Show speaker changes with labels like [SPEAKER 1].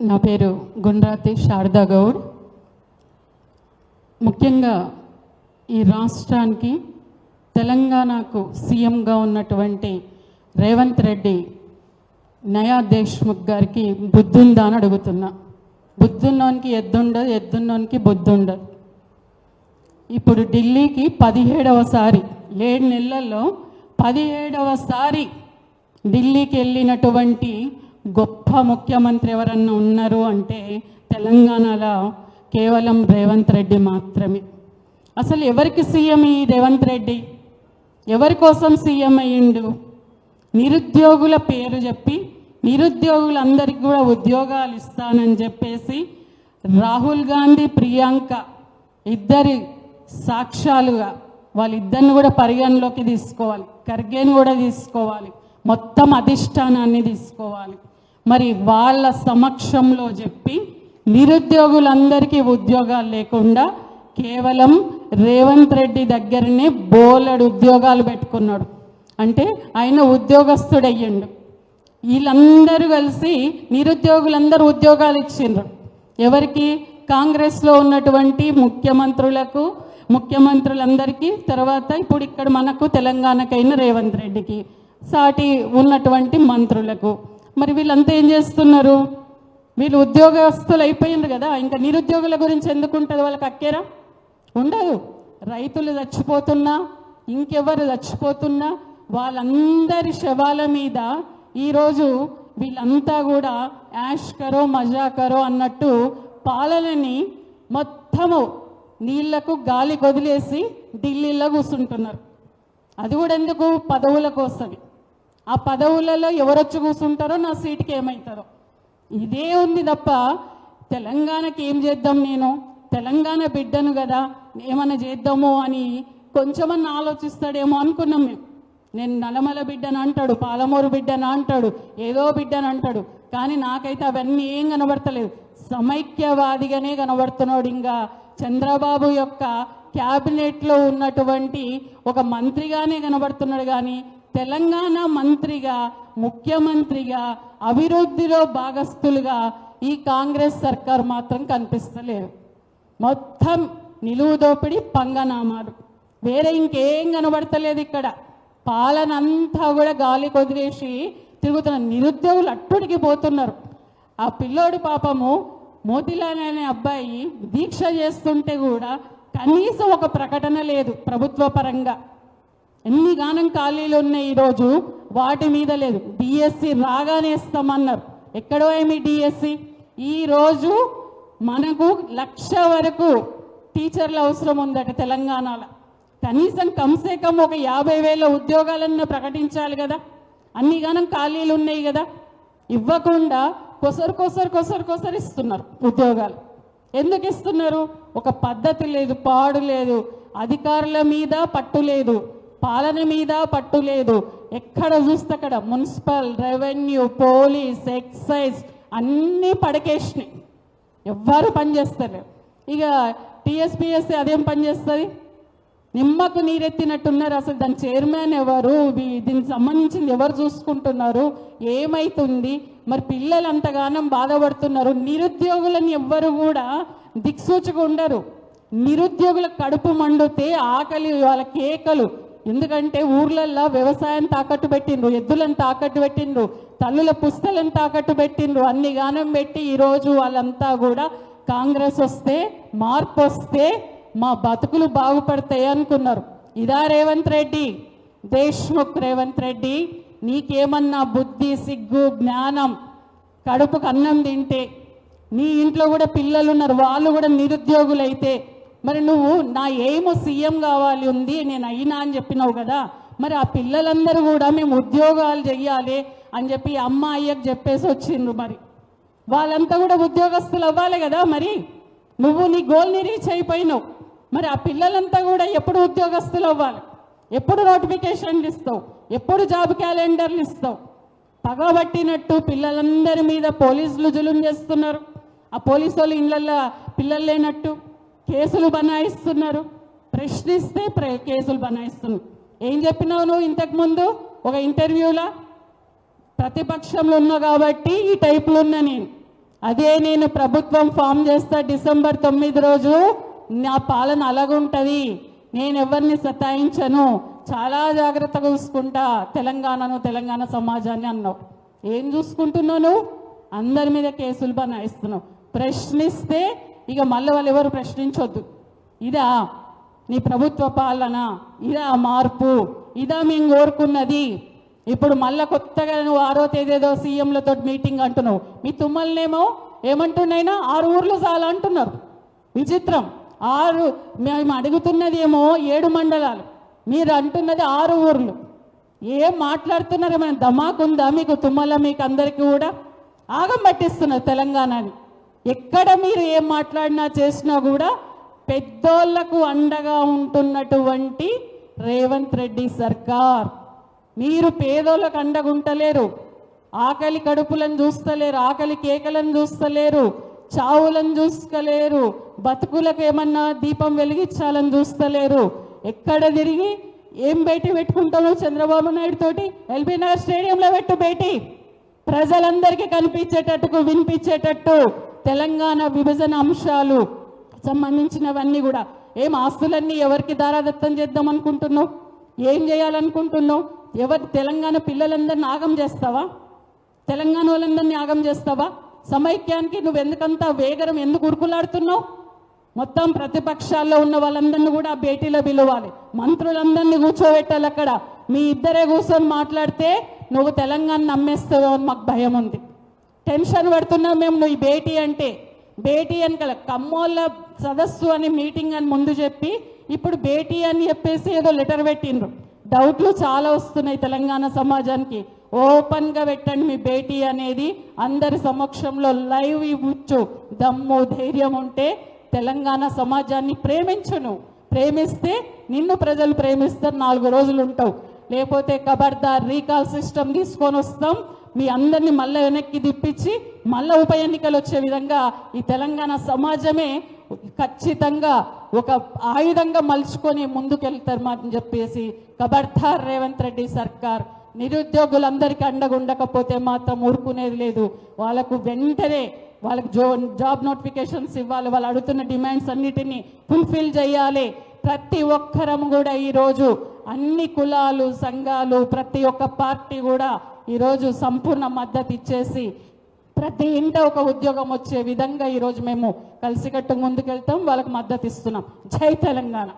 [SPEAKER 1] నా పేరు గుండ్రాతి శారదా గౌడ్. ముఖ్యంగా ఈ రాష్ట్రానికి తెలంగాణకు సీఎంగా ఉన్నటువంటి రేవంత్ రెడ్డి నయా దేశ్ముఖ్ గారికి బుద్ధుందా అని అడుగుతున్నా. బుద్ధున్నోనికి ఎద్దుండదు ఎద్దున్నోనికి బుద్ధుండదు. ఇప్పుడు ఢిల్లీకి పదిహేడవసారి ఏడు నెలల్లో పదిహేడవసారి ఢిల్లీకి వెళ్ళినటువంటి గొప్ప ముఖ్యమంత్రి ఎవరన్నా ఉన్నారు అంటే తెలంగాణలో కేవలం రేవంత్ రెడ్డి మాత్రమే. అసలు ఎవరికి సీఎం ఈ రేవంత్ రెడ్డి? ఎవరి కోసం సీఎం అయ్యిండు? నిరుద్యోగుల పేరు చెప్పి నిరుద్యోగులందరికీ కూడా ఉద్యోగాలు ఇస్తానని చెప్పేసి రాహుల్ గాంధీ ప్రియాంక ఇద్దరి సాక్ష్యాలుగా వాళ్ళిద్దరిని కూడా పరిగణలోకి తీసుకోవాలి. ఖర్గేని కూడా తీసుకోవాలి. మొత్తం అధిష్టానాన్ని తీసుకోవాలి. మరి వాళ్ళ సమక్షంలో చెప్పి నిరుద్యోగులందరికీ ఉద్యోగాలు లేకుండా కేవలం రేవంత్ రెడ్డి దగ్గరనే బోలెడు ఉద్యోగాలు పెట్టుకున్నాడు. అంటే ఆయన ఉద్యోగస్తుడయ్యండు. వీళ్ళందరూ కలిసి నిరుద్యోగులందరూ ఉద్యోగాలు ఇచ్చిండ్రు. ఎవరికి? కాంగ్రెస్లో ఉన్నటువంటి ముఖ్యమంత్రులకు ముఖ్యమంత్రులందరికీ తర్వాత ఇప్పుడు ఇక్కడ మనకు తెలంగాణకైన రేవంత్ రెడ్డికి సాటి ఉన్నటువంటి మంత్రులకు. మరి వీళ్ళంతా ఏం చేస్తున్నారు? వీళ్ళు ఉద్యోగస్తులు అయిపోయింది కదా ఇంకా నిరుద్యోగుల గురించి ఎందుకు ఉంటుంది వాళ్ళకి అక్కేరా? ఉండదు. రైతులు చచ్చిపోతున్నా ఇంకెవరు చచ్చిపోతున్నా వాళ్ళందరి శవాల మీద ఈరోజు వీళ్ళంతా కూడా యాష్ కరో మజా కరో అన్నట్టు పాలనని మొత్తము నీళ్ళకు గాలి కొదిలేసి ఢిల్లీలో కూర్చుంటున్నారు. అది కూడా ఎందుకు? పదవుల కోసమే. ఆ పదవులలో ఎవరొచ్చి కూర్చుంటారో నా సీట్కి ఏమవుతారో ఇదే ఉంది తప్ప తెలంగాణకి ఏం చేద్దాం నేను? తెలంగాణ బిడ్డను కదా ఏమైనా చేద్దామో అని కొంచెమన్నా ఆలోచిస్తాడేమో అనుకున్నాం మేము. నేను నలమల బిడ్డను అంటాడు పాలమూరు బిడ్డను అంటాడు ఏదో బిడ్డను అంటాడు. కానీ నాకైతే అవన్నీ ఏం కనబడతలేదు. సమైక్యవాదిగానే కనబడుతున్నాడు ఇంకా. చంద్రబాబు యొక్క క్యాబినెట్లో ఉన్నటువంటి ఒక మంత్రిగానే కనబడుతున్నాడు కానీ తెలంగాణ మంత్రిగా ముఖ్యమంత్రిగా అభివృద్ధిలో భాగస్థులుగా ఈ కాంగ్రెస్ సర్కార్ మాత్రం కనిపిస్తలేదు. మొత్తం నిలువు దోపిడి పంగనామాలు. వేరే ఇంకేం కనబడతలేదు ఇక్కడ. పాలన అంతా కూడా గాలి కొదిలేసి తిరుగుతున్న నిరుద్యోగులు అట్టుడికి పోతున్నారు. ఆ పిల్లోడు పాపము మోతిలాల్ అనే అబ్బాయి దీక్ష చేస్తుంటే కూడా కనీసం ఒక ప్రకటన లేదు ప్రభుత్వ పరంగా. ఎన్ని గానం ఖాళీలు ఉన్నాయి ఈరోజు? వాటి మీద లేదు. డిఎస్సి రాగానే ఇస్తామన్నారు. ఎక్కడో ఏమి డిఎస్సి ఈరోజు మనకు లక్ష వరకు టీచర్ల అవసరం ఉందట తెలంగాణలో. కనీసం కమ్సే కమ్ ఒక యాభై వేల ఉద్యోగాలన్నా ప్రకటించాలి కదా. అన్ని గానం ఖాళీలు ఉన్నాయి కదా. ఇవ్వకుండా కొసరు కొసరు కొసరు కొసరు ఇస్తున్నారు ఉద్యోగాలు. ఎందుకు ఇస్తున్నారు? ఒక పద్ధతి లేదు పాడు లేదు. అధికారుల మీద పట్టు లేదు. పాలన మీద పట్టు లేదు. ఎక్కడ చూస్తే అక్కడ మున్సిపల్ రెవెన్యూ పోలీస్ ఎక్సైజ్ అన్నీ పడకేసినాయి. ఎవ్వరు పనిచేస్తలేరు ఇక టీఎస్పిఎస్సీ అదేం పనిచేస్తుంది నిమ్మకు నీరెత్తినట్టున్నారు అసలు దాని చైర్మన్ ఎవరు? దీనికి సంబంధించింది ఎవరు చూసుకుంటున్నారు? ఏమైతుంది? మరి పిల్లలు అంతగానం బాధపడుతున్నారు. నిరుద్యోగులని ఎవ్వరు కూడా దిక్సూచిగా ఉండరు. నిరుద్యోగుల కడుపు మండితే ఆకలి వాళ్ళ కేకలు ఎందుకంటే ఊర్లల్లో వ్యవసాయం తాకట్టు పెట్టిండ్రు ఎద్దులను తాకట్టు పెట్టిండ్రు తల్లుల పుస్తలను తాకట్టు పెట్టిండ్రు అన్ని గానం పెట్టి ఈరోజు వాళ్ళంతా కూడా కాంగ్రెస్ వస్తే మార్పు వస్తే మా బతుకులు బాగుపడతాయి అనుకున్నారు. ఇదా రేవంత్ రెడ్డి దేశ్ముఖ్ రేవంత్ రెడ్డి నీకేమన్నా బుద్ధి సిగ్గు జ్ఞానం కడుపుకు అన్నం తింటే నీ ఇంట్లో కూడా పిల్లలు ఉన్నారు వాళ్ళు కూడా నిరుద్యోగులైతే మరి నువ్వు నా ఏమో సీఎం కావాలి ఉంది నేను అయినా అని చెప్పినావు కదా. మరి ఆ పిల్లలందరూ కూడా మేము ఉద్యోగాలు చెయ్యాలి అని చెప్పి అమ్మ అయ్యకు చెప్పేసి వచ్చిండ్రు మరి. వాళ్ళంతా కూడా ఉద్యోగస్తులు అవ్వాలి కదా మరి. నువ్వు నీ గోల్ని రీచ్ అయిపోయినావు. మరి ఆ పిల్లలంతా కూడా ఎప్పుడు ఉద్యోగస్తులు అవ్వాలి? ఎప్పుడు నోటిఫికేషన్లు ఇస్తావు? ఎప్పుడు జాబ్ క్యాలెండర్లు ఇస్తావు? పగబట్టినట్టు పిల్లలందరి మీద పోలీసులు జులుం చేస్తున్నారు. ఆ పోలీసు వాళ్ళు ఇళ్ళల్లో పిల్లలు లేనట్టు. కేసులు బనాయిస్తున్నారు. ప్రశ్నిస్తే ప్ర కేసులు బనాయిస్తున్నారు. ఏం చెప్పినావు నువ్వు ఇంతకుముందు ఒక ఇంటర్వ్యూలో? ప్రతిపక్షంలో ఉన్నా కాబట్టి ఈ టైపులో ఉన్నా నేను. అదే నేను ప్రభుత్వం ఫామ్ చేస్తా డిసెంబర్ తొమ్మిది రోజు. నా పాలన అలాగుంటది. నేను ఎవరిని సతాయించను. చాలా జాగ్రత్తగా చూసుకుంటా. తెలంగాణను తెలంగాణ సమాజాన్ని అన్నావు. ఏం చూసుకుంటున్నావు నువ్వు? అందరి మీద కేసులు బనాయిస్తున్నావు. ప్రశ్నిస్తే ఇక మళ్ళీ వాళ్ళు ఎవరు ప్రశ్నించొద్దు. ఇదా నీ ప్రభుత్వ పాలన ఇదా మార్పు ఇదా మేము కోరుకున్నది. ఇప్పుడు మళ్ళా కొత్తగా నువ్వు ఆరో తేదేదో సీఎంలతో మీటింగ్ అంటున్నావు. మీ తుమ్మల్నేమో ఏమంటున్నాయినా ఆరు ఊర్లు చాలా అంటున్నారు. విచిత్రం. ఆరు మేము అడుగుతున్నది ఏమో ఏడు మండలాలు. మీరు అంటున్నది ఆరు ఊర్లు. ఏం మాట్లాడుతున్నారు ఏమైనా ధమాకుందా మీకు తుమ్మల మీకు అందరికీ కూడా? ఆగం పట్టిస్తున్నారు తెలంగాణని. ఎక్కడ మీరు ఏం మాట్లాడినా చేసినా కూడా పెద్దోళ్ళకు అండగా ఉంటున్నటువంటి రేవంత్ రెడ్డి సర్కార్. మీరు పేదోళ్ళకు అండగుంటలేరు ఆకలి కడుపులను చూస్తలేరు ఆకలి కేకలను చూస్తలేరు చావులను చూసుకోలేరు బతుకులకు ఏమన్నా దీపం వెలిగించాలని చూస్తలేరు. ఎక్కడ తిరిగి ఏం బయట పెట్టుకుంటామో చంద్రబాబు నాయుడు తోటి ఎల్బీ నగర్ స్టేడియంలో పెట్టు బయటి ప్రజలందరికీ కనిపించేటట్టుకు వినిపించేటట్టు. తెలంగాణ విభజన అంశాలు సంబంధించినవన్నీ కూడా ఏం ఆస్తులన్నీ ఎవరికి దారాదత్తం చేద్దాం అనుకుంటున్నావు? ఏం చేయాలనుకుంటున్నావు? ఎవరి తెలంగాణ పిల్లలందరినీ ఆగం చేస్తావా? తెలంగాణ వాళ్ళందరినీ ఆగం చేస్తావా? సమైక్యానికి నువ్వు ఎందుకంత వేగరం ఎందుకు ఉరుకులాడుతున్నావు? మొత్తం ప్రతిపక్షాల్లో ఉన్న వాళ్ళందరినీ కూడా భేటీలో పిలవాలి. మంత్రులందరినీ కూర్చోబెట్టాలి అక్కడ. మీ ఇద్దరే కూర్చొని మాట్లాడితే నువ్వు తెలంగాణ నమ్మేస్తావు అని మాకు భయం ఉంది. టెన్షన్ పడుతున్నాం మేము నువ్వు ఈ భేటీ అంటే. భేటీ అని కల కమ్మోళ్ళ సదస్సు అని మీటింగ్ అని ముందు చెప్పి ఇప్పుడు భేటీ అని చెప్పేసి ఏదో లెటర్ పెట్టిండ్రు. డౌట్లు చాలా వస్తున్నాయి తెలంగాణ సమాజానికి. ఓపెన్గా పెట్టండి మీ భేటీ అనేది. అందరి సమక్షంలో లైవ్ ఇవ్వచ్చు. దమ్ము ధైర్యం ఉంటే తెలంగాణ సమాజాన్ని ప్రేమించను. ప్రేమిస్తే నిన్ను ప్రజలు ప్రేమిస్తారు నాలుగు రోజులు ఉంటావు. లేకపోతే కబర్దార్ రీకాల్ సిస్టమ్ తీసుకొని వస్తాం. మీ అందరినీ మళ్ళీ వెనక్కి తిప్పించి మళ్ళీ ఉప ఎన్నికలు వచ్చే విధంగా ఈ తెలంగాణ సమాజమే ఖచ్చితంగా ఒక ఆయుధంగా మలుచుకొని ముందుకెళ్తారు మాకు చెప్పేసి కబర్ధార్ రేవంత్ రెడ్డి సర్కార్. నిరుద్యోగులందరికీ అండగా ఉండకపోతే మాత్రం ఊరుకునేది లేదు. వాళ్ళకు వెంటనే వాళ్ళకి జో జాబ్ నోటిఫికేషన్స్ ఇవ్వాలి. వాళ్ళు అడుగుతున్న డిమాండ్స్ అన్నిటినీ ఫుల్ఫిల్ చేయాలి. ప్రతి ఒక్కరం కూడా ఈరోజు అన్ని కులాలు సంఘాలు ప్రతి ఒక్క పార్టీ కూడా ఈరోజు సంపూర్ణ మద్దతు ఇచ్చేసి ప్రతి ఇంట ఒక ఉద్యోగం వచ్చే విధంగా ఈరోజు మేము కలిసికట్టు ముందుకెళ్తాం వాళ్ళకి మద్దతు ఇస్తున్నాం. జై తెలంగాణ.